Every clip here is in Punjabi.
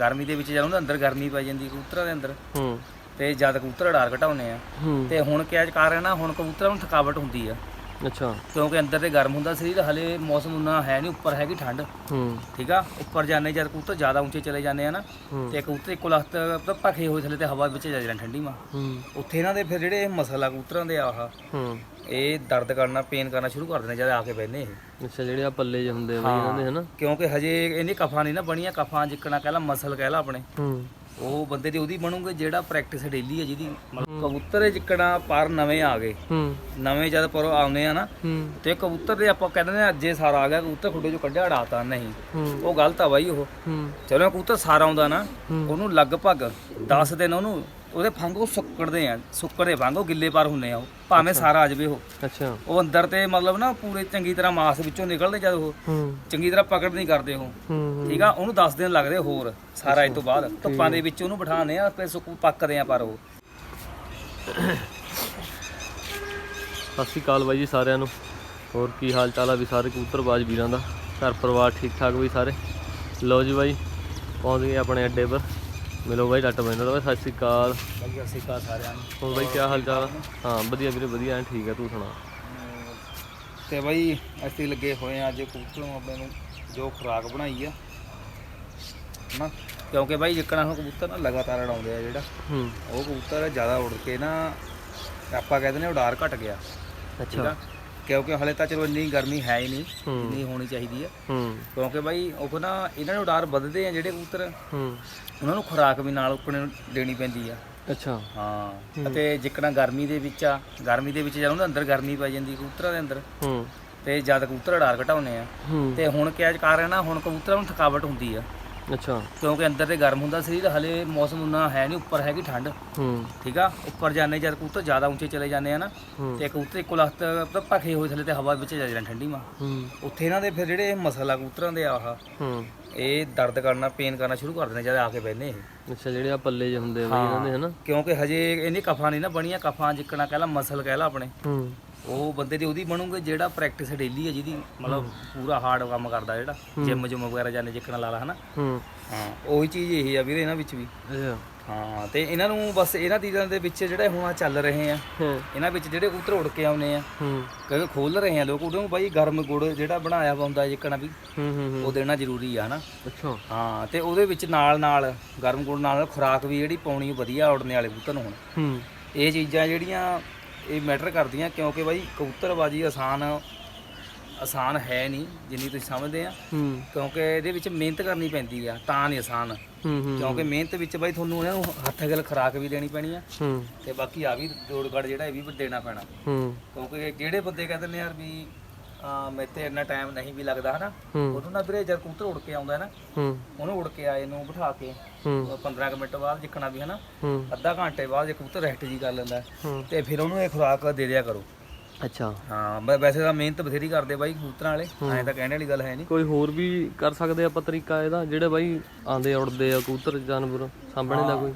ਗਰਮੀ ਦੇ ਵਿੱਚ ਜਦੋਂ ਅੰਦਰ ਗਰਮੀ ਪੈ ਜਾਂਦੀ ਕਬੂਤਰਾਂ ਦੇ ਅੰਦਰ ਹੂੰ। ਤੇ ਜਦ ਕਬੂਤਰ ਉਡਾਰ ਘਟਾਉਨੇ ਆ ਤੇ ਹੁਣ ਕਿਆ ਕਾਰਨ ਆ ਹੁਣ ਕਬੂਤਰਾਂ ਨੂੰ ਥਕਾਵਟ ਹੁੰਦੀ ਆ। ਅੱਛਾ। ਕਿਉਂਕਿ ਅੰਦਰ ਤੇ ਗਰਮ ਹੁੰਦਾ ਸਰੀਰ ਹਲੇ ਮੌਸਮ ਉਨਾ ਹੈ ਨਹੀਂ ਉੱਪਰ ਹੈਗੀ ਠੰਡ। ਹੂੰ। ਠੀਕ ਆ? ਉੱਪਰ ਜਾਂਦੇ ਜਦ ਕਬੂਤਰ ਜ਼ਿਆਦਾ ਉੱਚੇ ਚਲੇ ਜਾਂਦੇ ਆ ਨਾ ਹੂੰ। ਤੇ ਕਬੂਤਰ ਇੱਕੋ ਲਖਤ ਭਖੇ ਹੋਏ ਥੱਲੇ ਤੇ ਹਵਾ ਵਿੱਚ ਜਾ ਜਾਣ ਠੰਡੀ ਮਾ। ਹੂੰ। ਉੱਥੇ ਇਹਨਾਂ ਦੇ ਫਿਰ ਜਿਹੜੇ ਮਸਲ ਕਬੂਤਰਾਂ ਦੇ ਆਹ ਹੂੰ। ਇਹ ਦਰਦ ਕਰਨਾ ਪੇਨ ਕਰਨਾ ਸ਼ੁਰੂ ਕਰ ਦਿੰਦੇ ਜਦ ਆ ਕੇ ਬਹਿੰਦੇ ਇਹ। ਅੱਛਾ ਜਿਹੜੇ ਆ ਪੱਲੇ ਜਿਹੇ ਹੁੰਦੇ ਆ ਬਈ ਇਹਨਾਂ ਦੇ ਹਨਾ? ਕਿਉਂਕਿ ਹਜੇ ਇਹਨੇ ਕਫਾਂ ਨਹੀਂ ਨਾ ਬਣੀਆਂ ਕਫਾਂ ਜਿੱਕਣਾ ਕਹਿ ਲਾ ਮਸਲ ਕਹਿ ਲਾ ਆਪਣੇ। ਹੂੰ। ਉਹ ਬੰਦੇ ਦੀ ਉਹਦੀ ਬਣੂਗੇ ਜਿਹੜਾ ਪ੍ਰੈਕਟਿਸ ਡੇਲੀ ਹੈ ਜਿਹਦੀ ਕਬੂਤਰ ਜਿੱਕਣਾ ਪਰ ਨਵੇਂ ਆ ਗਏ। ਹੂੰ। ਨਵੇਂ ਜਦ ਪਰ ਆਉਂਦੇ ਆ ਨਾ ਤੇ ਕਬੂਤਰ ਦੇ ਆਪਾਂ ਕਹਿੰਦੇ ਨੇ ਅੱਜੇ ਸਾਰਾ ਆ ਗਿਆ ਕਬੂਤਰ ਖੁੱਡੇ ਚੋਂ ਕੱਢਿਆ ਉਡਾਤਾ ਨਹੀਂ। ਉਹ ਗਲਤ ਆ ਬਾਈ ਉਹ। ਹੂੰ। ਚਲੋ ਕਬੂਤਰ ਸਾਰਾ ਆਉਂਦਾ ਨਾ। ਉਹਨੂੰ ਲਗਭਗ 10 ਦਿਨ ਉਹਨੂੰ ਉਹਦੇ ਫੰਗੋ ਸੁੱਕੜਦੇ ਆ ਸੁੱਕੜੇ ਫੰਗੋ ਗਿੱਲੇ ਪਰ ਹੁੰਨੇ ਆ ਉਹ ਭਾਵੇਂ ਸਾਰਾ ਆ ਜਾਵੇ ਉਹ। ਅੱਛਾ। ਉਹ ਅੰਦਰ ਤੇ ਮਤਲਬ ਨਾ ਪੂਰੇ ਚੰਗੀ ਤਰ੍ਹਾਂ ਮਾਸ ਵਿੱਚੋਂ ਨਿਕਲਦੇ ਜਦ ਉਹ। ਹੂੰ। ਚੰਗੀ ਤਰ੍ਹਾਂ ਪਕੜ ਨਹੀਂ ਕਰਦੇ ਉਹ। ਠੀਕ ਆ ਉਹਨੂੰ 10 ਦਿਨ ਲੱਗਦੇ ਹੋਰ ਸਾਰਾ ਇਹ ਤੋਂ ਬਾਅਦ। ਧੁੱਪਾਂ ਦੇ ਵਿੱਚ ਉਹਨੂੰ ਬਿਠਾਉਂਦੇ ਆ ਫਿਰ ਸੁੱਕ ਪੱਕਦੇ ਆ ਪਰ ਉਹ। ਸਤਿ ਸ਼੍ਰੀ ਅਕਾਲ ਬਾਈ ਜੀ ਸਾਰਿਆਂ ਨੂੰ। ਹੋਰ ਕੀ ਹਾਲ ਚਾਲ ਆ ਵੀ ਸਾਰੇ ਕਬੂਤਰਬਾਜ਼ ਵੀਰਾਂ ਦਾ? ਘਰ ਪਰਿਵਾਰ ਠੀਕ ਠਾਕ ਬਈ ਸਾਰੇ? ਲਓ ਜੀ ਬਾਈ ਪਹੁੰਚ ਗਏ ਆਪਣੇ ਅੱਡੇ ਪਰ। ਮਿਲੋ ਬਾਈ ਡਾਟਾ ਬੰਦਾ ਦਾ ਸਤਿ ਸ਼੍ਰੀ ਅਕਾਲ। ਬਾਈ ਅਸੀਂ ਕਾ ਸਾਰਿਆਂ ਨੂੰ। ਹੋਰ ਬਾਈ ਕੀ ਹਾਲ ਚਾਲ? ਹਾਂ ਵਧੀਆ ਵੀਰੇ ਵਧੀਆ ਐਨ ਠੀਕ ਆ ਤੂੰ ਸੁਣਾ? ਤੇ ਬਾਈ ਅਸੀਂ ਲੱਗੇ ਹੋਏ ਆ ਅੱਜ ਕਬੂਤਰ ਨੂੰ ਆਪਣੇ ਨੂੰ ਜੋ ਖੁਰਾਕ ਬਣਾਈ ਆ। ਨਾ ਕਿਉਂਕਿ ਬਾਈ ਜਿੱਕਣਾ ਹੁਣ ਕਬੂਤਰ ਨਾ ਲਗਾਤਾਰ ਉਡਾਉਂਦੇ ਆ ਜਿਹੜਾ ਹੂੰ। ਉਹ ਕਬੂਤਰ ਜ਼ਿਆਦਾ ਉੜ ਕੇ ਨਾ ਆਪਾਂ ਕਹਿੰਦੇ ਨੇ ਉਡਾਰ ਘਟ ਗਿਆ। ਅੱਛਾ। ਕਿਉਂਕਿ ਹਲੇ ਤਾਂ ਚਲੋ ਇੰਨੀ ਗਰਮੀ ਹੈ ਹੀ ਨਹੀਂ ਹੂੰ। ਜਿੰਨੀ ਹੋਣੀ ਚਾਹੀਦੀ ਆ ਕਿਉਂਕਿ ਬਾਈ ਉਹ ਨਾ ਇਹਨਾਂ ਨੂੰ ਉਡਾਰ ਵੱਧਦੇ ਆ ਜਿਹੜੇ ਕਬੂਤਰ। ਹੂੰ। ਉਹਨਾਂ ਨੂੰ ਖੁਰਾਕ ਵੀ ਨਾਲ ਉੱਪਰ ਦੇਣੀ ਪੈਂਦੀ ਆ। ਅੱਛਾ। ਹਾਂ। ਅਤੇ ਜਿੱਕਣਾ ਗਰਮੀ ਦੇ ਵਿੱਚ ਆ ਗਰਮੀ ਦੇ ਵਿੱਚ ਜਦੋਂ ਅੰਦਰ ਗਰਮੀ ਪੈ ਜਾਂਦੀ ਕਬੂਤਰਾਂ ਦੇ ਅੰਦਰ। ਹੂੰ। ਤੇ ਜਦ ਕਬੂਤਰ ਉਡਾਰ ਘਟਾਉਨੇ ਆ। ਤੇ ਹੁਣ ਕਿਆ ਕਾਰਨ ਆ ਹੁਣ ਕਬੂਤਰਾਂ ਨੂੰ ਥਕਾਵਟ ਹੁੰਦੀ ਆ। ਅੱਛਾ। ਕਿਉਂਕਿ ਅੰਦਰ ਤੇ ਗਰਮ ਹੁੰਦਾ ਸਰੀਰ ਹਲੇ ਮੌਸਮ ਉਨਾ ਹੈ ਨਹੀਂ ਉੱਪਰ ਹੈਗੀ ਠੰਡ। ਹੂੰ। ਠੀਕ ਆ? ਉੱਪਰ ਜਾਂਦੇ ਜਦ ਕਬੂਤਰ ਜ਼ਿਆਦਾ ਉੱਚੇ ਚਲੇ ਜਾਂਦੇ ਆ ਨਾ ਹੂੰ। ਤੇ ਕਬੂਤਰ ਇੱਕੋ ਲਖਤ ਭਖੇ ਹੋਏ ਥੱਲੇ ਤੇ ਹਵਾ ਵਿੱਚ ਜਾ ਜਾਣ ਠੰਡੀ ਮਾ। ਹੂੰ। ਉੱਥੇ ਇਹਨਾਂ ਦੇ ਫਿਰ ਜਿਹੜੇ ਮਸਲ ਆ ਕਬੂਤਰਾਂ ਦੇ ਆਹ ਹੂੰ। ਇਹ ਦਰਦ ਕਰਨਾ ਪੇਨ ਕਰਨਾ ਸ਼ੁਰੂ ਕਰ ਦਿੰਦੇ ਜਦ ਆ ਕੇ ਬਹਿੰਦੇ ਇਹ। ਅੱਛਾ ਜਿਹੜੇ ਆ ਪੱਲੇ ਜਿਹੇ ਹੁੰਦੇ ਆ ਬਈ ਇਹਨਾਂ ਦੇ ਹਨਾ? ਕਿਉਂਕਿ ਹਜੇ ਇਹਨੇ ਕਫਾਂ ਨਹੀਂ ਨਾ ਬਣੀਆਂ ਕਫਾਂ ਜਿੱਕਣਾ ਕਹਿ ਲਾ ਮਸਲ ਕਹਿ ਲਾ ਆਪਣੇ। ਹੂੰ। ਉਹ ਬੰਦੇ ਦੀ ਉਹਦੀ ਬਣੂਗੇ ਜਿਹੜਾ ਪ੍ਰੈਕਟਿਸ ਡੇਲੀ ਹੈ ਜਿਹਦੀ ਮਤਲਬ ਪੂਰਾ ਹਾਰਡ ਕੰਮ ਕਰਦਾ ਜਿਹੜਾ ਜਿਮ ਜੁਮ ਵਗੈਰਾ ਜਾਂਦੇ ਜਿੱਕਣਾ ਲਾ ਲਾ ਹਨਾ? ਹੂੰ। ਹਾਂ ਉਹੀ ਚੀਜ਼ ਇਹ ਆ ਵੀਰੇ ਇਹਨਾਂ ਵਿੱਚ ਵੀ। ਹਾਂ ਤੇ ਇਹਨਾਂ ਨੂੰ ਬਸ ਇਹਨਾਂ ਚੀਜ਼ਾਂ ਦੇ ਵਿੱਚ ਜਿਹੜੇ ਹੁਣ ਆਹ ਚੱਲ ਰਹੇ ਆ ਹਾਂ। ਇਹਨਾਂ ਵਿੱਚ ਜਿਹੜੇ ਕਬੂਤਰ ਉੜ ਕੇ ਆਉਨੇ ਆ ਹੂੰ। ਕਿਉਂਕਿ ਖੋਲ ਰਹੇ ਆ ਲੋਕ ਉਹਨੂੰ ਬਾਈ ਗਰਮ ਗੁੜ ਜਿਹੜਾ ਬਣਾਇਆ ਹੁੰਦਾ ਜਿੱਕਣਾ ਵੀ ਹੂੰ ਹੂੰ ਹੂੰ। ਉਹ ਦੇਣਾ ਜ਼ਰੂਰੀ ਆ ਹਨਾ? ਅੱਛਾ। ਹਾਂ ਤੇ ਉਹਦੇ ਵਿੱਚ ਨਾਲ ਨਾਲ ਗਰਮ ਗੁੜ ਨਾਲ ਖੁਰਾਕ ਵੀ ਜਿਹੜੀ ਪਾਉਣੀ ਵਧੀਆ ਉੜਨੇ ਵਾਲੇ ਕਬੂਤਰ ਨੂੰ ਹੁਣ। ਹੂੰ। ਇਹ ਚੀਜ਼ਾਂ ਜਿਹੜੀਆਂ ਇਹ ਮੈਟਰ ਕਰਦੀਆਂ ਕਿਉਂਕਿ ਬਾਈ ਕਬੂਤਰਬਾਜੀ ਆਸਾਨ ਆਸਾਨ ਹੈ ਨਹੀਂ ਜਿੰਨੀ ਤੁਸੀਂ ਸਮਝਦੇ ਆ। ਹੂੰ। ਕਿਉਂਕਿ ਇਹਦੇ ਵਿੱਚ ਮਿਹਨਤ ਕਰਨੀ ਪੈਂਦੀ ਆ ਤਾਂ ਨਹੀਂ ਆਸਾਨ। ਹੂੰ ਹੂੰ ਕਿਉਂਕਿ ਮਿਹਨਤ ਵਿੱਚ ਬਾਈ ਤੁਹਾਨੂੰ ਇਹਨਾਂ ਨੂੰ ਹੱਥ ਗਲ ਖੁਰਾਕ ਵੀ ਦੇਣੀ ਪੈਣੀ ਆ। ਹੂੰ। ਤੇ ਬਾਕੀ ਆ ਵੀ ਜੋੜਗੜ ਜਿਹੜਾ ਇਹ ਵੀ ਦੇਣਾ ਪੈਣਾ। ਹੂੰ। ਕਿਉਂਕਿ ਜਿਹੜੇ ਬੰਦੇ ਕਹਿੰਦੇ ਨੇ ਯਾਰ ਵੀ ਮੇਤੇ ਇੰਨਾ ਟਾਈਮ ਨਹੀਂ ਵੀ ਲੱਗਦਾ ਹਨਾ? ਉਦੋਂ ਨਾ ਵੀਰੇ ਜਦ ਕਬੂਤਰ ਉੜ ਕੇ ਆਉਂਦਾ ਹੈ ਨਾ ਉਹਨੂੰ ਉੜ ਕੇ ਆਏ ਨੂੰ ਬਿਠਾ ਕੇ ਹੂੰ। 15 ਕੁ ਮਿੰਟ ਬਾਅਦ ਜਿੱਕਣਾ ਵੀ ਹਨਾ? ਅੱਧਾ ਘੰਟੇ ਬਾਅਦ ਜੇ ਕਬੂਤਰ ਰੈਸਟ ਜੀ ਕਰ ਲੈਂਦਾ ਤੇ ਫਿਰ ਉਹਨੂੰ ਇਹ ਖੁਰਾਕ ਦੇ ਦਿਆ ਕਰੋ। ਅੱਛਾ। ਹਾਂ ਬ- ਵੈਸੇ ਤਾਂ ਮਿਹਨਤ ਬਥੇਰੀ ਕਰਦੇ ਬਾਈ ਕਬੂਤਰਾਂ ਵਾਲੇ ਐਂ ਤਾਂ ਕਹਿਣ ਵਾਲੀ ਗੱਲ ਹੈ ਨਹੀਂ। ਕੋਈ ਹੋਰ ਵੀ ਕਰ ਸਕਦੇ ਆਪਾਂ ਤਰੀਕਾ ਇਹਦਾ ਜਿਹੜੇ ਬਾਈ ਆਂਦੇ ਉੜਦੇ ਆ ਕਬੂਤਰ ਜਾਨਵਰ ਸਾਂਭਣੇ ਦਾ ਕੋਈ?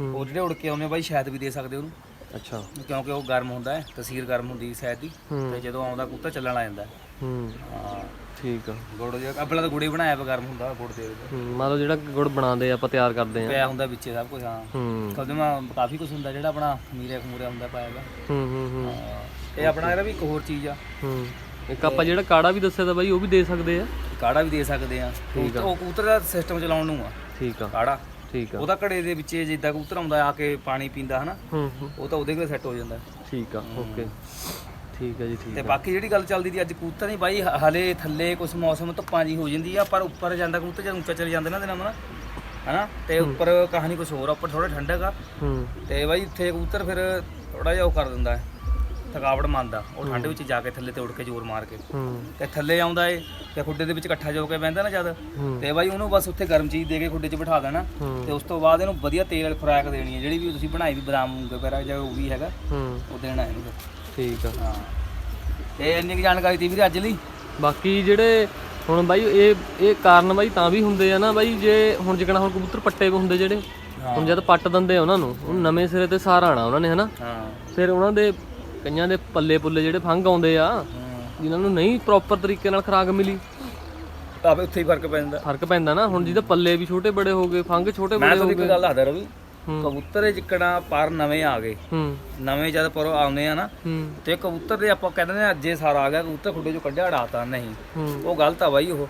ਹੂੰ। ਉਹ ਜਿਹੜੇ ਉੜ ਕੇ ਆਉਂਦੇ ਬਾਈ ਸ਼ਾਇਦ ਵੀ ਦੇ ਸਕਦੇ ਉਹਨੂੰ। ਅੱਛਾ। ਕਿਉਂਕਿ ਉਹ ਗਰਮ ਹੁੰਦਾ ਹੈ ਤਸੀਰ ਗਰਮ ਹੁੰਦੀ ਸ਼ਾਇਦ ਦੀ ਤੇ ਜਦੋਂ ਆਉਂਦਾ ਕਬੂਤਰ ਚੱਲਣ ਲੱਗ ਜਾਂਦਾ ਹੈ। ਹੂੰ। ਠੀਕ ਆ। ਗੁੜ ਜਿਹਾ ਆਪਣਾ ਤਾਂ ਗੁੜੇ ਬਣਾਇਆ ਵਾ ਗਰਮ ਹੁੰਦਾ ਗੁੜ ਦੇ ਵਿੱਚ। ਹੂੰ ਮੰਨ ਲਓ ਜਿਹੜਾ ਗੁੜ ਬਣਾਉਂਦੇ ਆ ਆਪਾਂ ਤਿਆਰ ਕਰਦੇ ਆ। ਪਿਆ ਹੁੰਦਾ ਵਿੱਚ ਸਭ ਕੁਝ ਹਾਂ। ਹੂੰ। ਕਦੇ ਮੈਂ ਕਾਫੀ ਕੁਝ ਹੁੰਦਾ ਜਿਹੜਾ ਆਪਣਾ ਮੀਰੇ ਖਮੂਰੇ ਹੁੰਦਾ ਪਾਇਆ ਵਾ। ਹੂੰ ਹੂੰ ਹੂੰ। ਹਾਂ। ਇਹ ਆਪਣਾ ਇਹਦਾ ਵੀ ਇੱਕ ਹੋਰ ਚੀਜ਼ ਆ। ਹੂੰ। ਇੱਕ ਆਪਾਂ ਜਿਹੜਾ ਕਾੜਾ ਵੀ ਦੱਸਿਆ ਤਾਂ ਬਾਈ ਉਹ ਵੀ ਦੇ ਸਕਦੇ ਆ। ਕਾੜਾ ਵੀ ਦੇ ਸਕਦੇ ਆ। ਠੀਕ ਆ। ਉਹ ਕਬੂਤਰ ਦਾ ਸਿਸਟਮ ਚਲਾਉਣ ਨੂੰ ਆ। ਠੀਕ ਆ। ਕਾੜਾ। ਠੀਕ ਆ। ਉਹਦਾ ਘੜੇ ਦੇ ਵਿੱਚ ਜਿੱਦਾਂ ਕਬੂਤਰ ਆਉਂਦਾ ਆ ਕੇ ਪਾਣੀ ਪੀਂਦਾ ਹਨਾ? ਹੂੰ ਹੂੰ। ਉਹ ਤਾਂ ਉਹਦੇ ਕੋਲ ਸੈੱਟ ਹੋ ਜਾਂਦਾ। ਠੀਕ ਆ ਓਕੇ ਠੀਕ ਆ ਜੀ ਠੀਕ ਤੇ ਬਾਕੀ ਜਿਹੜੀ ਗੱਲ ਚੱਲਦੀ ਦੀ ਅੱਜ ਕਬੂਤਰ ਨਹੀਂ ਬਾਈ ਹ- ਹਲੇ ਥੱਲੇ ਕੁਝ ਮੌਸਮ ਧੁੱਪਾਂ ਜੀ ਹੋ ਜਾਂਦੀ ਆ ਪਰ ਉੱਪਰ ਜਾਂਦਾ ਕਬੂਤਰ ਜਦ ਉੱਚਾ ਚਲੇ ਜਾਂਦੇ ਨਾ ਦਿਨਾਂ ਮਨਾ ਹਨਾ? ਤੇ ਉੱਪਰ ਕਹਾਣੀ ਕੁਝ ਹੋਰ ਆ ਉੱਪਰ ਥੋੜਾ ਠੰਡਕ ਆ। ਹੂੰ। ਤੇ ਬਾਈ ਉੱਥੇ ਕਬੂਤਰ ਫਿਰ ਥੋੜਾ ਜਿਹਾ ਉਹ ਕਰ ਦਿੰਦਾ ਹੈ। ਥਕਾਵਟ ਮੰਨਦਾ। ਉਹ ਠੰਡ ਵਿੱਚ ਜਾ ਕੇ ਥੱਲੇ ਤੇ ਉੱਡ ਕੇ ਜ਼ੋਰ ਮਾਰ ਕੇ। ਤੇ ਥੱਲੇ ਆਉਂਦਾ ਏ ਤੇ ਖੁੱਡੇ ਦੇ ਵਿੱਚ ਇਕੱਠਾ ਜੋ ਕੇ ਬਹਿੰਦਾ ਨਾ ਜਦ। ਤੇ ਬਾਈ ਉਹਨੂੰ ਬਸ ਉੱਥੇ ਗਰਮ ਚੀਜ਼ ਦੇ ਕੇ ਖੁੱਡੇ 'ਚ ਬਿਠਾ ਦੇਣਾ। ਤੇ ਉਸ ਤੋਂ ਬਾਅਦ ਇਹਨੂੰ ਵਧੀਆ ਤੇਲ ਵਾਲੀ ਖੁਰਾਕ ਦੇਣੀ ਹੈ ਜਿਹੜੀ ਵੀ ਤੁਸੀਂ ਬਣਾਈ ਵੀ ਬਦਾਮ ਮੂੰਗੇ ਵਗੈਰਾ ਜਾਂ ਉਹ ਵੀ ਹੈਗਾ ਉਹ ਦੇਣਾ ਇਹਨੂੰ। ਠੀਕ ਆ। ਹਾਂ। ਤੇ ਇੰਨੀ ਕੁ ਜਾਣਕਾਰੀ ਦੀ ਵੀਰੇ ਅੱਜ ਲਈ? ਬਾਕੀ ਜਿਹੜੇ ਹੁਣ ਬਾਈ ਇਹ ਇਹ ਕਾਰਨ ਬਾਈ ਤਾਂ ਵੀ ਹੁੰਦੇ ਆ ਨਾ ਬਾਈ ਜੇ ਹੁਣ ਜਿਕਣਾ ਹੁਣ ਕਬੂਤਰ ਪੱਟੇ ਵੇ ਹੁੰਦੇ ਜਿਹੜੇ ਹੁਣ ਜਦ ਪੱਟ ਦਿੰਦੇ ਆ ਉਹਨਾਂ ਨੂੰ ਉਹ ਨਵੇਂ ਸਿਰੇ ਤੇ ਸਾਰ ਆਣਾ ਉਹਨਾਂ ਨੇ ਹਨਾ? ਹਾਂ। ਫਿਰ ਉਹਨਾਂ ਦੇ ਕਈਆਂ ਦੇ ਪੱਲੇ ਪੁੱਲੇ ਜਿਹੜੇ ਫੰਗ ਆਉਂਦੇ ਆ। ਜਿਨ੍ਹਾਂ ਨੂੰ ਨਹੀਂ ਪ੍ਰੋਪਰ ਤਰੀਕੇ ਨਾਲ ਖੁਰਾਕ ਮਿਲੀ। ਆਪੇ ਉੱਥੇ ਹੀ ਫ਼ਰਕ ਪੈਂਦਾ। ਫ਼ਰਕ ਪੈਂਦਾ ਨਾ ਹੁਣ ਜਿਹਦੇ ਪੱਲੇ ਵੀ ਛੋਟੇ ਬੜੇ ਹੋ ਗਏ ਫੰਗ ਛੋਟੇ ਮੈਂ ਬੜੇ ਹੋ ਇੱਕ ਗਏ। ਗੱਲ ਦੱਸਦਾ ਰਵੀ। ਕਬੂਤਰ ਜਿੱਕਣਾ ਪਰ ਨਵੇਂ ਆ ਗਏ। ਹੂੰ। ਨਵੇਂ ਜਦ ਪਰ ਆਉਂਦੇ ਆ ਨਾ ਤੇ ਕਬੂਤਰ ਦੇ ਆਪਾਂ ਕਹਿੰਦੇ ਨੇ ਅੱਜੇ ਸਾਰ ਆ ਗਿਆ ਕਬੂਤਰ ਖੁੱਡੇ ਚੋਂ ਕੱਢਿਆ ਉਡਾਤਾ ਨਹੀਂ। ਉਹ ਗਲਤ ਆ ਬਾਈ ਉਹ।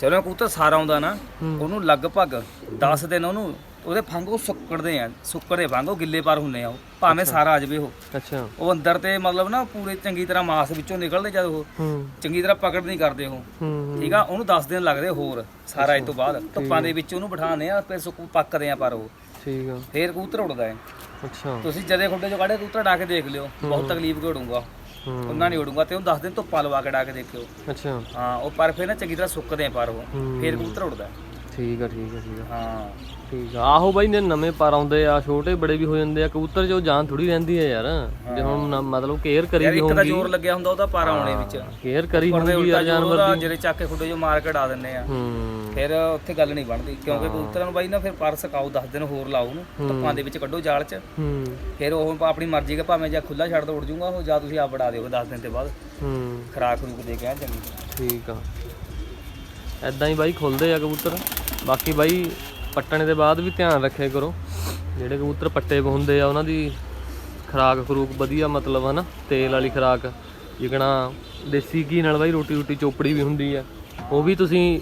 ਚਲੋ ਕਬੂਤਰ ਸਾਰ ਆਉਂਦਾ ਨਾ। ਉਹਨੂੰ ਲਗਭਗ 10 ਦਿਨ ਉਹਨੂੰ ਉਹਦੇ ਫੰਗ ਉਹ ਸੁੱਕੜਦੇ ਆ ਸੁੱਕੜੇ ਫੰਗ ਉਹ ਗਿੱਲੇ ਪਰ ਹੁੰਨੇ ਆ ਉਹ ਭਾਵੇਂ ਸਾਰਾ ਆ ਜਾਵੇ ਉਹ। ਅੱਛਾ। ਉਹ ਅੰਦਰ ਤੇ ਮਤਲਬ ਨਾ ਪੂਰੇ ਚੰਗੀ ਤਰ੍ਹਾਂ ਮਾਸ ਵਿੱਚੋਂ ਨਿਕਲਦੇ ਜਦ ਉਹ ਹੂੰ। ਚੰਗੀ ਤਰ੍ਹਾਂ ਪਕੜ ਨਹੀਂ ਕਰਦੇ ਉਹ। ਹੂੰ ਠੀਕ ਆ ਉਹਨੂੰ 10 ਦਿਨ ਲੱਗਦੇ ਹੋਰ ਸਾਰਾ ਇਸ ਤੋਂ ਬਾਅਦ। ਧੁੱਪਾਂ ਦੇ ਵਿੱਚ ਉਹਨੂੰ ਬਿਠਾਉਂਦੇ ਆ ਫਿਰ ਸੁੱਕ ਪੱਕਦੇ ਆ ਪਰ ਉਹ। ਠੀਕ ਆ। ਫੇਰ ਕਬੂਤਰ ਉੜਦਾ ਹੈ। ਅੱਛਾ। ਤੁਸੀਂ ਜਦੇ ਖੁੱਡੇ ਚੋਂ ਕੱਢੇ ਕਬੂਤਰ ਡਾ ਕੇ ਦੇਖ ਲਿਓ। ਬਹੁਤ ਤਕਲੀਫ ਕੇ ਉਡੂਗਾ। ਉਹਨਾਂ ਨਹੀਂ ਉਡੂਗਾ ਤੇ ਉਹਨੂੰ 10 ਦਿਨ ਧੁੱਪਾਂ ਲਵਾ ਕੇ ਡਾ ਕੇ ਦੇਖਿਓ। ਅੱਛਾ। ਹਾਂ ਉਹ ਪਰ ਫਿਰ ਨਾ ਚੰਗੀ ਤਰ੍ਹਾਂ ਸੁੱਕਦੇ ਆ ਪਰ ਉਹ। ਫੇਰ ਕਬੂਤਰ ਉੜਦਾ। ਠੀਕ ਆ ਠੀਕ ਆ ਠੀਕ ਆ। ਹਾਂ। ਠੀਕ ਆ। ਆਹੋ ਬਾਈ ਨੇ ਨਵੇਂ ਪਰ ਆਉਂਦੇ ਆ ਛੋਟੇ ਬੜੇ ਵੀ ਹੋ ਜਾਂਦੇ ਆ ਕਬੂਤਰ ਉਹ ਜਾਨ ਥੋੜੀ ਰਹਿੰਦੀ ਆ ਯਾਰ। ਜੇ ਹੁਣ ਨਾ- ਮਤਲਬ ਕੇਅਰ ਕਰੀ ਯਾਰ ਵੀ ਇੱਕ ਤਾਂ ਹੋਊਗੀ। ਜ਼ੋਰ ਲੱਗਿਆ ਹੁੰਦਾ ਉਹਦਾ ਪਰ ਆਉਣੇ ਵਿੱਚ। ਕੇਅਰ ਕਰੀ ਹੋਊਗੀ ਉਲਟਾ ਯਾਰ ਜਾਨਵਰ ਜਾਨਵਰ ਜਿਹੜੇ ਚੱਕ ਕੇ ਖੁੱਡੇ ਚੋਂ ਮਾਰ ਕੇ ਡਾ ਦਿੰਦੇ ਆ। ਹੂੰ। ਫਿਰ ਉੱਥੇ ਗੱਲ ਨਹੀਂ ਬਣਦੀ ਕਿਉਂਕਿ ਕਬੂਤਰਾਂ ਨੂੰ ਬਾਈ ਨਾ ਫਿਰ ਪਰ ਸਕਾਓ 10 ਦਿਨ ਹੋਰ ਲਾਓ ਉਹਨੂੰ ਧੁੱਪਾਂ ਦੇ ਵਿੱਚ ਕੱਢੋ ਜਾਲ 'ਚ। ਹੂੰ। ਫਿਰ ਉਹ ਆਪਣੀ ਮਰਜ਼ੀ ਕੇ ਭਾਵੇਂ ਜਾਂ ਖੁੱਲਾ ਛੱਡ ਦੋ ਉੜ ਜਾਊਗਾ ਉਹ ਜਾਂ ਤੁਸੀਂ ਆਪ ਬੜਾ ਦਿਓ 10 ਦਿਨ ਤੇ ਬਾਅਦ। ਹੂੰ। ਖਰਾਕ ਰੂਕ ਦੇ ਕੇ ਆ ਚੰਗੀ ਠੀਕ ਆ। ਐਦਾਂ ਹੀ ਬਾਈ ਖੁੱਲਦੇ ਆ ਕਬੂਤਰ। ਬਾਕੀ ਬਾਈ ਪੱਟਣੇ ਦੇ ਬਾਅਦ ਵੀ ਧਿਆਨ ਰੱਖਿਆ ਕਰੋ। ਜਿਹੜੇ ਕਬੂਤਰ ਪੱਟੇ ਹੁੰਦੇ ਆ ਉਹਨਾਂ ਦੀ ਖਰਾਕ ਖਰੂਕ ਵਧੀਆ ਮਤਲਬ ਹਨਾ ਤੇਲ ਵਾਲੀ ਖਰਾਕ। ਜਿਕਣਾ ਦੇਸੀ ਘੀ ਨਾਲ ਬਾਈ ਰੋਟੀ ਰੋਟੀ ਚੋਪੜੀ ਵੀ ਹੁੰਦੀ ਆ। ਉਹ ਵੀ ਤੁਸੀਂ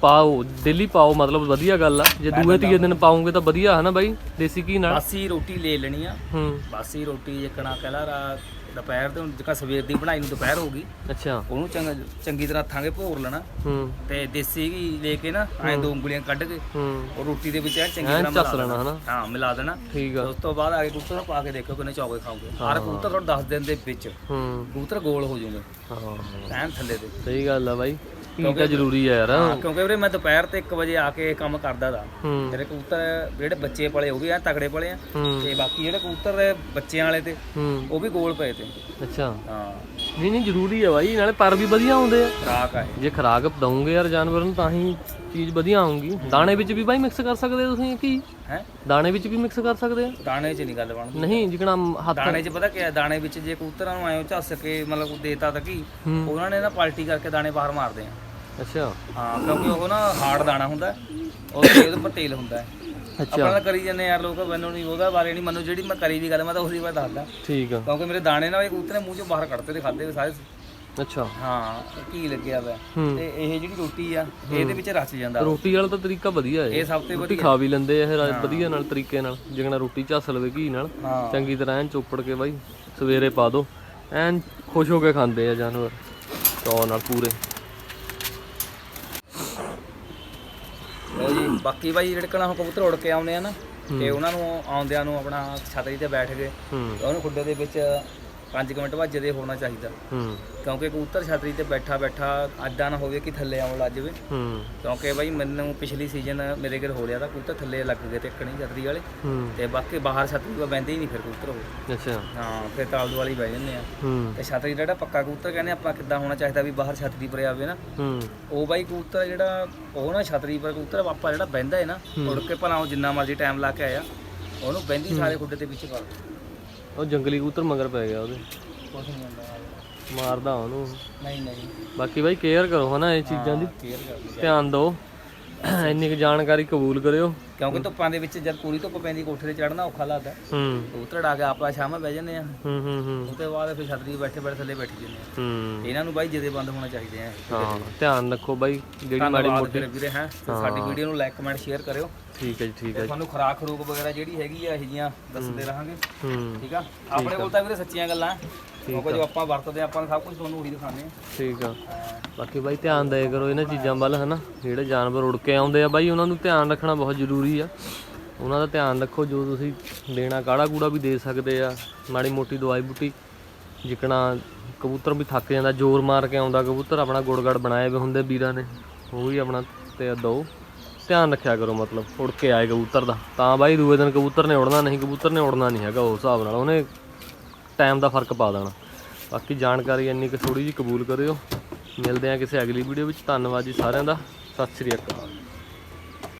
ਪਾਓ ਡੇਲੀ ਪਾਓ ਮਤਲਬ ਵਧੀਆ ਗੱਲ ਆ। ਜੇ ਦੂਏ ਤੀਏ ਦਿਨ ਪਾਉਂਗੇ ਤਾਂ ਵਧੀਆ ਹਨਾ ਬਾਈ ਦੇਸੀ ਘੀ ਨਾਲ। ਬਾਸੀ ਰੋਟੀ ਲੈ ਲੈਣੀ ਆ। ਹੂੰ। ਬਾਸੀ ਰੋਟੀ ਜਿਕਣਾ ਕਹਿਲਾ ਰਾ ਦੁਪਹਿਰ ਦੇ ਜਿਕਾ ਸਵੇਰ ਦੀ ਬਣਾਈ ਨੂੰ ਦੁਪਹਿਰ ਹੋ ਗਈ। ਅੱਛਾ। ਉਹਨੂੰ ਚੰਗਾ ਚੰਗੀ ਤਰ੍ਹਾਂ ਥਾਂਗੇ ਭੋਰ ਲੈਣਾ। ਹੂੰ। ਤੇ ਦੇਸੀ ਘੀ ਲੈ ਕੇ ਨਾ ਐ ਦੋ ਉਂਗਲੀਆਂ ਕੱਢ ਕੇ ਹੂੰ। ਉਹ ਰੋਟੀ ਦੇ ਵਿੱਚ ਐਨ ਚੰਗੀ ਤਰ੍ਹਾਂ ਚੱਸ ਮਿਲਾ ਲੈਣਾ ਹਨਾ? ਹਾਂ ਮਿਲਾ ਦੇਣਾ। ਠੀਕ ਆ। ਉਸ ਤੋਂ ਬਾਅਦ ਆ ਕੇ ਕਬੂਤਰ ਪਾ ਕੇ ਦੇਖੋ ਕਿੰਨੇ ਚੌਕੇ ਖਾਓਗੇ। ਹਰ ਕਬੂਤਰ ਤੁਹਾਡਾ 10 ਦਿਨ ਦੇ ਵਿੱਚ। ਹੂੰ। ਕਬੂਤਰ ਗੋਲ ਹੋ ਜਾਊਗੇ। ਹਾਂ। ਐਨ ਥੱਲੇ ਤੇ ਸਹੀ ਗੱਲ ਆ ਬਾਈ। ਤਾਂ ਜ਼ਰੂਰੀ ਆ ਯਾਰ। ਹਾਂ ਕਿਉਂਕਿ ਵੀਰੇ ਮੈਂ ਦੁਪਹਿਰ ਤੇ 1 ਵਜੇ ਆ ਕੇ ਇਹ ਕੰਮ ਕਰਦਾ ਦਾ ਹੂੰ। ਮੇਰੇ ਕਬੂਤਰ ਜਿਹੜੇ ਬੱਚੇ ਪਲੇ ਉਹ ਵੀ ਐ ਤਗੜੇ ਪਲੇ ਆ। ਹੂੰ। ਤੇ ਬਾਕੀ ਜਿਹੜੇ ਕਬੂਤਰ ਬੱਚਿਆਂ ਵਾਲੇ ਤੇ ਹੂੰ। ਉਹ ਵੀ ਗੋਲ ਪਏ ਤੇ। ਅੱਛਾ। ਹਾਂ। ਨਹੀਂ ਨਹੀਂ ਜ਼ਰੂਰੀ ਆ ਬਾਈ ਨਾਲੇ ਪਰ ਵੀ ਵਧੀਆ ਆਉਂਦੇ ਆ। ਖਰਾਕ ਆ ਜੇ ਖਰਾਕ ਦਊਂਗੇ ਯਾਰ ਜਾਨਵਰ ਨੂੰ ਤਾਂ ਹੀ ਚੀਜ਼ ਵਧੀਆ ਆਉਂਗੀ ਦਾਣੇ ਵਿੱਚ ਵੀ ਬਾਈ ਮਿਕਸ ਕਰ ਸਕਦੇ ਹੋ ਤੁਸੀਂ ਕੀ? ਹੈ? ਦਾਣੇ ਵਿੱਚ ਵੀ ਮਿਕਸ ਕਰ ਸਕਦੇ ਆ? ਦਾਣੇ 'ਚ ਨਹੀਂ ਗੱਲ ਬਣਦੀ। ਨਹੀਂ ਜਿਕਣਾ ਹੱਥ ਦਾਣੇ 'ਚ ਪਤਾ ਕੀ ਹੈ ਦਾਣੇ ਵਿੱਚ ਜੇ ਕਬੂਤਰਾਂ ਨੂੰ ਐਂ ਝੱਸ ਕੇ ਮਤਲਬ ਦੇਤਾ ਤਾਂ ਕੀ? ਹੂੰ। ਉਹਨਾਂ ਨੇ ਨਾ ਪਲਟੀ ਕਰਕੇ ਦਾਣੇ ਬਾਹਰ ਮਾਰਦੇ ਆ। ਅੱਛਾ। ਹਾਂ ਕਿਉਂਕਿ ਉਹ ਨਾ ਹਾਰਡ ਦਾਣਾ ਹੁੰਦਾ ਹੈ, ਉਹ ਤੇ ਉਹਦੇ ਪਰ ਤੇਲ ਹੁੰਦਾ ਹੈ। ਅੱਛਾ। ਆਪਣਾ ਤਾਂ ਕਰੀ ਜਾਂਦੇ ਯਾਰ ਲੋਕ ਮੈਨੂੰ ਨਹੀਂ ਉਹਦਾ ਬਾਰੇ ਨਹੀਂ ਮੈਨੂੰ ਜਿਹੜੀ ਮੈਂ ਕਰੀ ਦੀ ਗੱਲ ਮੈਂ ਤਾਂ ਉਸੇ ਬਾਰੇ ਦੱਸਦਾ। ਠੀਕ ਆ। ਕਿਉਂਕਿ ਮੇਰੇ ਦਾਣੇ ਨਾ ਇਹ ਨੇ ਮੂੰਹ ਚੋਂ ਬਾਹਰ ਕੱਢਤੇ ਤੇ ਖਾਦੇ ਸਾਰੇ। ਅੱਛਾ। ਹਾਂ ਕੀ ਲੱਗਿਆ ਵਾ। ਹੂੰ। ਤੇ ਇਹ ਜਿਹੜੀ ਰੋਟੀ ਆ ਇਹਦੇ ਵਿੱਚ ਰਚ ਜਾਂਦਾ ਰੋਟੀ ਵਾਲਾ ਤਾਂ ਤਰੀਕਾ ਵਧੀਆ ਹੈ ਇਹ ਸਭ ਤੋਂ ਰੋਟੀ ਖਾ ਵੀ ਲੈਂਦੇ ਆ ਇਹ ਰਾ- ਵਧੀਆ ਨਾਲ ਤਰੀਕੇ ਨਾਲ। ਜਿਕਣਾ ਰੋਟੀ ਝੱਸ ਲਵੇ ਘੀ ਨਾਲ ਹਾਂ। ਚੰਗੀ ਤਰ੍ਹਾਂ ਐਨ ਚੋਪੜ ਕੇ ਬਾਈ ਸਵੇਰੇ ਪਾ ਦੋ। ਐਨ ਖੁਸ਼ ਹੋ ਕੇ ਖਾਂਦੇ ਆ ਜਾਨਵਰ। ਚੌ ਨਾਲ ਪੂਰੇ। ਜੀ। ਬਾਕੀ ਬਾਈ ਜਿਹੜੇ ਕਣਾ ਕਬੂਤਰ ਉੜ ਕੇ ਆਉਂਦੇ ਆ ਨਾ ਤੇ ਉਹਨਾਂ ਨੂੰ ਆਉਂਦਿਆਂ ਨੂੰ ਆਪਣਾ ਛਤਰੀ ਤੇ ਬੈਠ ਗਏ ਹੂੰ। ਉਹਨੂੰ ਖੁੱਡੇ ਦੇ ਵਿੱਚ 5 ਮਿੰਟ ਵੱਜਦੇ ਹੋਣਾ ਚਾਹੀਦਾ। ਹੂੰ। ਕਿਉਂਕਿ ਕਬੂਤਰ ਛਤਰੀ ਤੇ ਬੈਠਾ ਬੈਠਾ ਅੱਡਾ ਨਾ ਹੋਵੇ ਕਿ ਥੱਲੇ ਆਉਣ ਲੱਜ ਜਾਵੇ। ਹੂੰ। ਕਿਉਂਕਿ ਬਾਈ ਮੈਨੂੰ ਪਿਛਲੀ ਸੀਜ਼ਨ ਮੇਰੇ ਘਰ ਹੋ ਰਿਹਾ ਤਾਂ ਕਬੂਤਰ ਥੱਲੇ ਲੱਗ ਗਏ ਤੇ ਇੱਕਣੀ ਛਤਰੀ ਵਾਲੇ। ਹੂੰ। ਤੇ ਬਾਕੀ ਬਾਹਰ ਛਤਰੀ ਕੋ ਬੈੰਦੇ ਹੀ ਨਹੀਂ ਫਿਰ ਕਬੂਤਰ ਉਹ। ਅੱਛਾ। ਹਾਂ ਫਿਰ ਤਾਲਦੂ ਵਾਲੀ ਬਹਿ ਜਾਂਦੇ ਆ। ਹੂੰ। ਤੇ ਛਤਰੀ ਜਿਹੜਾ ਪੱਕਾ ਕਬੂਤਰ ਕਹਿੰਦੇ ਆਪਾਂ ਕਿੱਦਾਂ ਹੋਣਾ ਚਾਹੀਦਾ ਵੀ ਬਾਹਰ ਛਤਰੀ ਪਰ ਆਵੇ ਨਾ। ਹੂੰ। ਉਹ ਬਾਈ ਕਬੂਤਰ ਜਿਹੜਾ ਉਹ ਨਾ ਛਤਰੀ ਪਰ ਕਬੂਤਰ ਆਪਾਂ ਜਿਹੜਾ ਬਹਿੰਦਾ ਹੈ ਨਾ ਉੜ ਕੇ ਭਲਾ ਉਹ ਜਿੰਨਾ ਮਰਜ਼ੀ ਟਾਈਮ ਲਾ ਕੇ ਆਇਆ ਉਹਨੂੰ ਬਹਿੰਦੀ ਸਾਰੇ ਖੁੱਡੇ ਦੇ ਵਿੱਚ ਕਰ ਉਹ ਜੰਗਲੀ ਕਬੂਤਰ ਮਗਰ ਪੈ ਗਿਆ ਉਹਦੇ। ਕੁਛ ਨਹੀਂ ਹੁੰਦਾ ਮਾਰਦਾ ਉਹਨੂੰ। ਨਹੀਂ ਨਹੀਂ। ਬਾਕੀ ਬਾਈ ਕੇਅਰ ਕਰੋ ਹਨਾ ਇਹ ਚੀਜ਼ਾਂ ਦੀ। ਕੇਅਰ ਕਰ। ਲਈ ਧਿਆਨ ਦਿਓ। ਇੰਨੀ ਕੁ ਜਾਣਕਾਰੀ ਕਬੂਲ ਕਰਿਓ। ਕਿਉਂਕਿ ਧੁੱਪਾਂ ਦੇ ਵਿੱਚ ਜਦ ਪੂਰੀ ਧੁੱਪ ਪੈਂਦੀ ਕੋਠੇ ਤੇ ਚੜਨਾ ਔਖਾ ਲੱਗਦਾ। ਹੂੰ। ਕਬੂਤਰ ਡਾ ਕੇ ਆਪਾਂ ਸ਼ਾਮਾਂ ਬਹਿ ਜਾਂਦੇ ਆ। ਹੂੰ ਹੂੰ ਤੋਂ ਬਾਅਦ ਫਿਰ ਛਤਰੀ ਬੈਠੇ ਬੈਠੇ ਥੱਲੇ ਬੈਠੀ ਜਾਂਦੇ ਆ। ਹੂੰ। ਇਹਨਾਂ ਨੂੰ ਬਾਈ ਜਦੇ ਬੰਦ ਹੋਣਾ ਚਾਹੀਦੇ ਆ। ਹਾਂ ਧਿਆਨ ਰੱਖੋ ਬਾਈ ਜਿਹੜੀ ਮਾੜੀ ਮੋਟੀ ਵੀਰੇ ਹੈ। ਸਾਡੀ ਵੀਡੀਓ ਨੂੰ ਲਾਈਕ ਕਮੈਂਟ ਸ਼ੇਅਰ ਕਰਿਓ। ਠੀਕ ਹੈ ਜੀ ਠੀਕ ਹੈ। ਤੁਹਾਨੂੰ ਖੁਰਾਕ ਖਰੂਕ ਵਗੈਰਾ ਜਿਹੜੀ ਹੈਗੀ ਆ ਇਹ ਜੀਆਂ ਦੱਸਦੇ ਰਹਾਂਗੇ। ਹੂੰ। ਠੀਕ ਆ? ਆਪਣੇ ਕੋਲ ਤਾਂ ਵੀਰੇ ਸੱਚੀਆਂ ਗੱਲਾਂ। ਕਿਉਂਕਿ ਜੋ ਆਪਾਂ ਵਰਤਦੇ ਆ ਆਪਾਂ ਨੂੰ ਸਭ ਕੁਝ ਤੁਹਾਨੂੰ ਉਹੀ ਦਿਖਾਉਂਦੇ ਆ ਠੀਕ ਆ। ਬਾਕੀ ਬਾਈ ਧਿਆਨ ਦੇ ਕਰੋ ਇਹਨਾਂ ਚੀਜ਼ਾਂ ਵੱਲ ਹਨਾ? ਜਿਹੜੇ ਜਾਨਵਰ ਉੜ ਕੇ ਆਉਂਦੇ ਆ ਬਾਈ ਉਹਨਾਂ ਨੂੰ ਧਿਆਨ ਰੱਖਣਾ ਬਹੁਤ ਜ਼ਰੂਰੀ ਆ। ਉਹਨਾਂ ਦਾ ਧਿਆਨ ਰੱਖੋ ਜੋ ਤੁਸੀਂ ਦੇਣਾ ਕਾੜਾ ਕੂੜਾ ਵੀ ਦੇ ਸਕਦੇ ਆ। ਮਾੜੀ ਮੋਟੀ ਦਵਾਈ ਬੂਟੀ ਜਿਕਣਾ ਕਬੂਤਰ ਵੀ ਥੱਕ ਜਾਂਦਾ ਜ਼ੋਰ ਮਾਰ ਕੇ ਆਉਂਦਾ ਕਬੂਤਰ ਆਪਣਾ ਗੁੜਗੜ ਬਣਾਏ ਵੇ ਹੁੰਦੇ ਵੀਰਾਂ ਨੇ। ਉਹ ਵੀ ਆਪਣਾ ਤੇ ਦੋ ਧਿਆਨ ਰੱਖਿਆ ਕਰੋ ਮਤਲਬ ਉੜ ਕੇ ਆਏ ਕਬੂਤਰ ਦਾ। ਤਾਂ ਬਾਈ ਦੂਏ ਦਿਨ ਕਬੂਤਰ ਨੇ ਉੜਨਾ ਨਹੀਂ ਕਬੂਤਰ ਨੇ ਉੜਨਾ ਨਹੀਂ ਹੈਗਾ ਉਸ ਹਿਸਾਬ ਨਾਲ। ਉਹਨੇ ਟਾਈਮ ਦਾ ਫ਼ਰਕ ਪਾ ਦੇਣਾ। ਬਾਕੀ ਜਾਣਕਾਰੀ ਇੰਨੀ ਕੁ ਥੋੜੀ ਜਿਹੀ ਕਬੂਲ ਕਰਿਓ। ਮਿਲਦੇ ਆ ਕਿਸੇ ਅਗਲੀ ਵੀਡੀਓ ਵਿੱਚ। ਧੰਨਵਾਦ ਜੀ ਸਾਰਿਆਂ ਦਾ। ਸਤਿ ਸ੍ਰੀ ਅਕਾਲ।